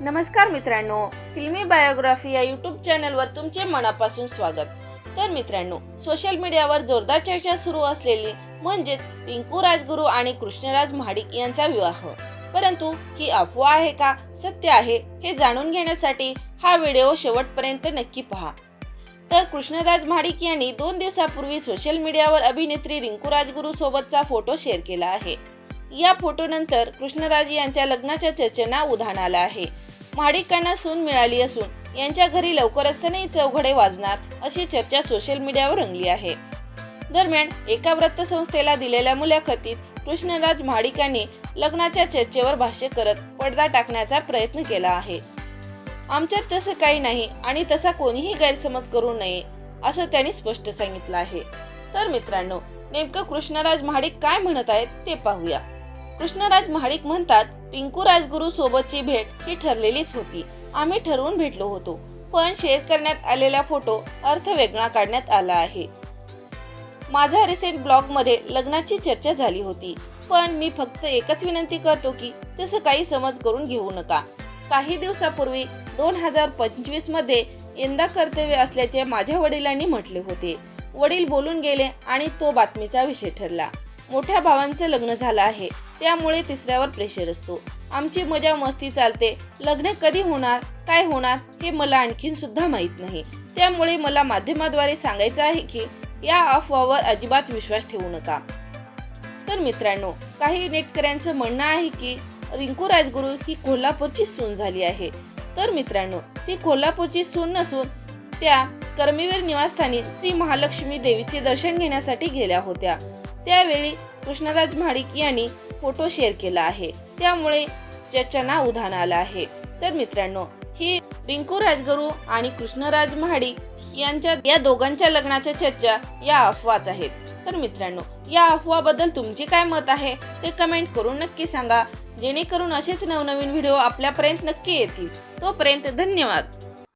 नमस्कार मित्रांनो फिल्मी बायोग्राफी या युट्यूब चॅनलवर तुमचे मनापासून स्वागत. तर मित्रांनो सोशल मीडियावर जोरदार चर्चा सुरू असलेली म्हणजेच रिंकू राजगुरू आणि कृष्णराज महाडिक यांचा विवाह. परंतु ही अफवा आहे का? सत्य आहे हे जाणून घेण्यासाठी हा व्हिडिओ शेवटपर्यंत नक्की पहा. तर कृष्णराज महाडिक यांनी दोन दिवसापूर्वी सोशल मीडियावर अभिनेत्री रिंकू राजगुरू सोबतचा फोटो शेअर केला आहे. या फोटोनंतर कृष्णराज यांच्या लग्नाच्या चर्चेना उधाण आलं आहे. महाडिकांना सून मिळाली असून यांच्या घरी लवकरच सनई चौघडे वाजणार अशी चर्चा सोशल मीडियावर रंगली आहे. दरम्यान एका वृत्तसंस्थेला दिलेल्या मुलाखतीत कृष्णराज महाडिकांनी लग्नाच्या चर्चेवर भाष्य करत पडदा टाकण्याचा प्रयत्न केला आहे. आमच्यात तसं काही नाही आणि तसा कोणीही गैरसमज करू नये असं त्यांनी स्पष्ट सांगितलं आहे. तर मित्रांनो नेमकं कृष्णराज महाडिक काय म्हणत आहेत ते पाहूया. कृष्णराज महाडिक म्हणतात रिंकू राजगुरू सोबतची भेट ही ठरलेलीच होती. आम्ही ठरवून भेटलो होतो. पण शेअर करण्यात आलेला फोटो अर्थ वेगळा काढण्यात आला आहे. माझा रिसेंट ब्लॉगमध्ये लग्नाची चर्चा झाली होती. पण मी फक्त एकच विनंती करतो की तसं काही समज करून घेऊ नका. काही दिवसापूर्वी दोन हजार पंचवीसमध्ये यंदा कर्तव्य असल्याचे माझ्या वडिलांनी म्हटले होते. वडील बोलून गेले आणि तो बातमीचा विषय ठरला. मोठ्या भावांचं लग्न झालं आहे. त्यामुळे तिसऱ्यावर प्रेशर असतो. आमची मजा मस्ती चालते. लग्न कधी होणार काय होणार हे मला आणखीन सुद्धा माहीत नाही. त्यामुळे मला माध्यमाद्वारे सांगायचं आहे की या अफवावर अजिबात विश्वास ठेवू नका. तर मित्रांनो काही नेटकऱ्यांचं म्हणणं आहे की रिंकू राजगुरू ही कोल्हापूरची सून झाली आहे. तर मित्रांनो ती कोल्हापूरची सून नसून त्या कर्मीवीर निवासस्थानी श्री महालक्ष्मी देवीचे दर्शन घेण्यासाठी गेल्या होत्या. त्यावेळी कृष्णराज महाडिक यांनी फोटो शेअर केला आहे. त्यामुळे चर्चांना उधाण आलं आहे. तर मित्रांनो ही रिंकू राजगुरू आणि कृष्णराज महाडिक यांच्या या दोघांच्या लग्नाच्या चर्चा या अफवाच आहेत. तर मित्रांनो या अफवाबद्दल तुमचे काय मत आहे? ते कमेंट करून नक्की सांगा. जेणेकरून असेच नवनवीन व्हिडिओ आपल्यापर्यंत नक्की येतील. तोपर्यंत धन्यवाद.